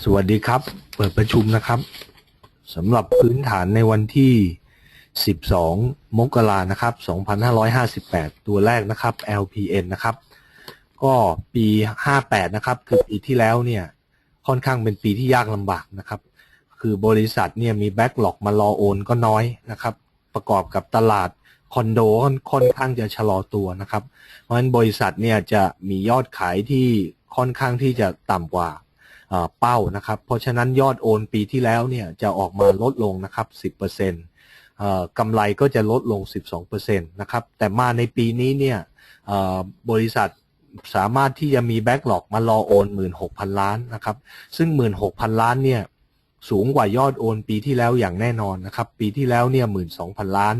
สวัสดีครับ เปิดประชุมนะครับสำหรับพื้นฐานในวันที่ 12 มกรานะครับ 2558 ตัวแรกนะครับ LPN นะครับ ก็ปี 58 นะครับ คือปีที่แล้วเนี่ยค่อนข้างเป็นปีที่ยากลำบากนะครับ คือบริษัทเนี่ยมีแบ็กหลอกมารอโอนก็น้อยนะครับ ประกอบกับตลาดคอนโดค่อนข้างจะชะลอตัวนะครับ เพราะฉะนั้นบริษัทเนี่ยจะมียอดขายที่ค่อนข้างที่จะต่ำกว่า เป้านะครับ เพราะฉะนั้นยอดโอนปีที่แล้วเนี่ยจะออกมาลดลงนะครับ 10%กำไรก็จะลดลง 12%นะครับ แต่มาในปีนี้เนี่ยบริษัทสามารถที่จะมีแบ็กหลอกมารอโอน 16,000 ล้านนะครับ ซึ่ง 16,000 ล้านเนี่ยสูงกว่ายอดโอนปีที่แล้วอย่างแน่นอนนะครับ ปีที่แล้วเนี่ย12,000ล้าน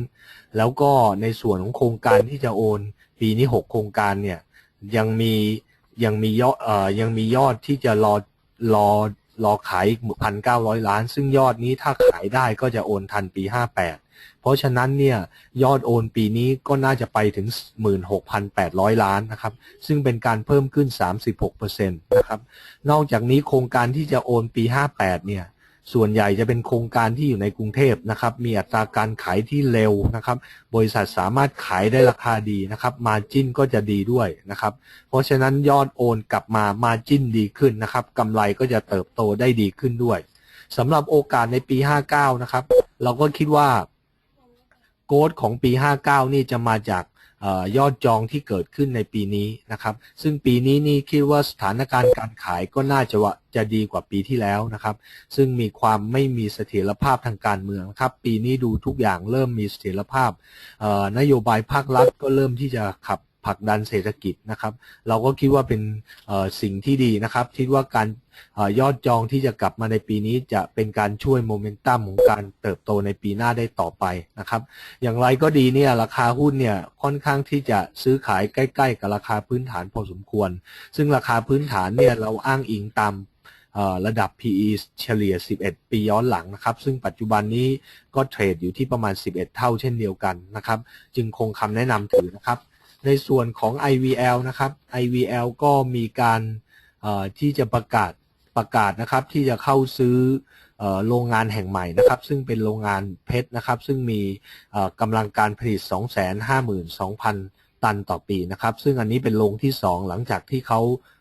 แล้วก็ในส่วนของโครงการที่จะโอน ปีนี้ 6 โครงการเนี่ยยังมียังมียอดเอ่อยังมียอดที่จะรอ รอรอขายอีกพันเก้าร้อยล้าน ซึ่งยอดนี้ถ้าขายได้ก็จะโอนทันปีห้าแปดเพราะฉะนั้นเนี่ยยอดโอนปีนี้ก็น่าจะไปถึงหมื่นหกพันแปดร้อยล้านนะครับ ซึ่งเป็นการเพิ่มขึ้นสามสิบหกเปอร์เซ็นตนะครับ นอกจากนี้โครงการที่จะโอนปีห้าแปดเนี่ย ส่วนใหญ่จะเป็นโครงการที่อยู่ในกรุงเทพนะครับ มีอัตราการขายที่เร็วนะครับ บริษัทสามารถขายได้ราคาดีนะครับมาจิ้นก็จะดีด้วยนะครับ เพราะฉะนั้นยอดโอนกลับมามาจิ้นดีขึ้นนะครับกำไรก็จะเติบโตได้ดีขึ้นด้วยสำหรับโอกาสในปี 59 นะครับ เราก็คิดว่า กดของปี 59 นี่จะมาจากออยอดจองที่เกิดขึ้นในปีนี้นะครับ ซึ่งปีนี้นี่คิดว่าสถานการณ์การขายก็น่าจะว่าจะดีกว่าปีที่แล้วนะครับ ซึ่งมีความไม่มีเสถียรภาพทางการเมืองครับ ปีนี้ดูทุกอย่างเริ่มมีเสถียรภาพนโยบายภาครัฐก็เริ่มที่จะขับ ผลักดันเศรษฐกิจนะครับ เราก็คิดว่าเป็นสิ่งที่ดีนะครับ คิดว่าการอยอดจองที่จะกลับมาในปีนี้จะเป็นการช่วยโมเมนตัมของการเติบโตในปีหน้าได้ต่อไปนะครับ อย่างไรก็ดีเนี่ยราคาหุ้นเนี่ยค่อนข้างที่จะซื้อขายใกล้ ๆ กับราคาพื้นฐานพอสมควร ซึ่งราคาพื้นฐานเนี่ยเราอ้างอิงตามระดับ PE เฉลี่ย 11 ปีย้อนหลังนะครับ ซึ่งปัจจุบันนี้ก็เทรดอยู่ที่ประมาณ 11 เท่าเช่นเดียวกันนะครับ จึงคงคำแนะนำถือนะครับ ในส่วนของ IVL นะครับ IVL ก็มีการที่จะประกาศประกาศนะครับ ที่จะเข้าซื้ออโรงงานแห่งใหม่นะครับ ซึ่งเป็นโรงงานเพชรนะครับ ซึ่งมีกำลังการผลิต 252,000 ตันต่อปีนะครับ ซึ่งอันนี้เป็นโรงที่ 2 หลังจากที่เขา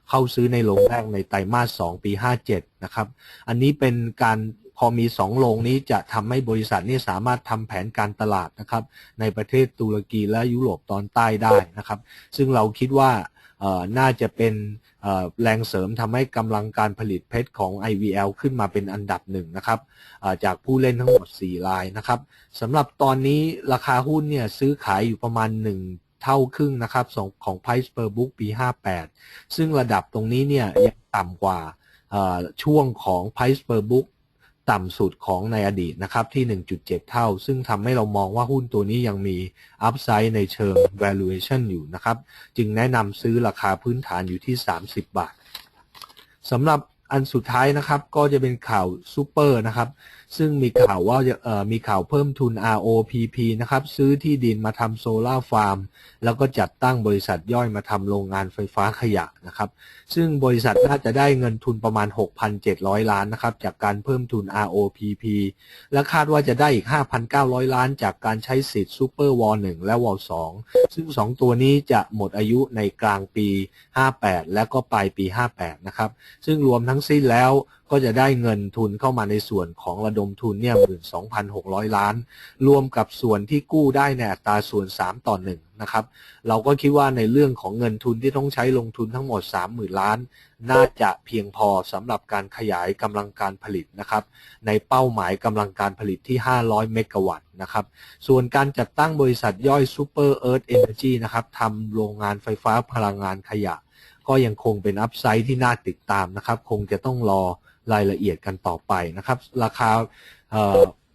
เข้าซื้อในโรงแรกในไตรมาส 2 ปี 57 นะครับ อันนี้เป็นการ พอมี2โรงนี้จะทำให้บริษัทนี้สามารถทำแผนการตลาดนะครับในประเทศตุรกีและยุโรปตอนใต้ได้นะครับ ซึ่งเราคิดว่าน่าจะเป็นแรงเสริมทำให้กำลังการผลิตเพชรของ IVL ขึ้นมาเป็นอันดับหนึ่งนะครับจากผู้เล่นทั้งหมด 4 รายนะครับสำหรับตอนนี้ราคาหุ้นเนี่ยซื้อขายอยู่ประมาณ 1 เท่าครึ่งนะครับของ Price per book ปี 58 ซึ่งระดับตรงนี้เนี่ยยังต่ำกว่าช่วงของ Price per book ต่ำสุดของในอดีตนะครับที่ 1.7 เท่า ซึ่งทำให้เรามองว่าหุ้นตัวนี้ยังมี upside ในเชิง valuation อยู่นะครับ จึงแนะนำซื้อราคาพื้นฐานอยู่ที่ 30 บาทสำหรับ อันสุดท้ายนะครับก็จะเป็นข่าวซูเปอร์นะครับ ซึ่งมีข่าวว่าจะมีข่าวเพิ่มทุน ROPP นะครับ ซื้อที่ดินมาทำโซลาร์ฟาร์ม แล้วก็จัดตั้งบริษัทย่อยมาทำโรงงานไฟฟ้าขยะนะครับ ซึ่งบริษัทน่าจะได้เงินทุนประมาณ 6,700 ล้านนะครับ จากการเพิ่มทุน ROPP และคาดว่าจะได้อีก 5,900 ล้าน จากการใช้สิทธิ์ซูเปอร์วอล1และวอล2ซึ่ง 2 ตัวนี้จะหมดอายุในกลางปี 58 และก็ปลายปี 58 นะครับ ซึ่งรวมทั้งสิ้นแล้วก็จะได้เงินทุนเข้ามาในส่วนของระดมทุนเนี่ย12,600ล้าน รวมกับส่วนที่กู้ได้ในอัตราส่วน 3 ต่อ1นะครับ เราก็คิดว่าในเรื่องของเงินทุนที่ต้องใช้ลงทุนทั้งหมด 30,000 ล้าน น่าจะเพียงพอสำหรับการขยายกำลังการผลิตนะครับ ในเป้าหมายกำลังการผลิตที่ 500 เมกะวัตต์นะครับ ส่วนการจัดตั้งบริษัทย่อย Super Earth Energy นะครับทำโรงงานไฟฟ้าพลังงานขยะ ก็ยังคงเป็นอัพไซด์ที่น่าติดตามนะครับ คงจะต้องรอรายละเอียดกันต่อไปนะครับ ราคา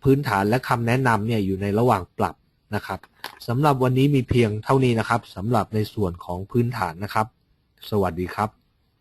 พื้นฐานและคำแนะนำเนี่ยอยู่ในระหว่างปรับนะครับสำหรับวันนี้มีเพียงเท่านี้นะครับสำหรับในส่วนของพื้นฐานนะครับ สวัสดีครับ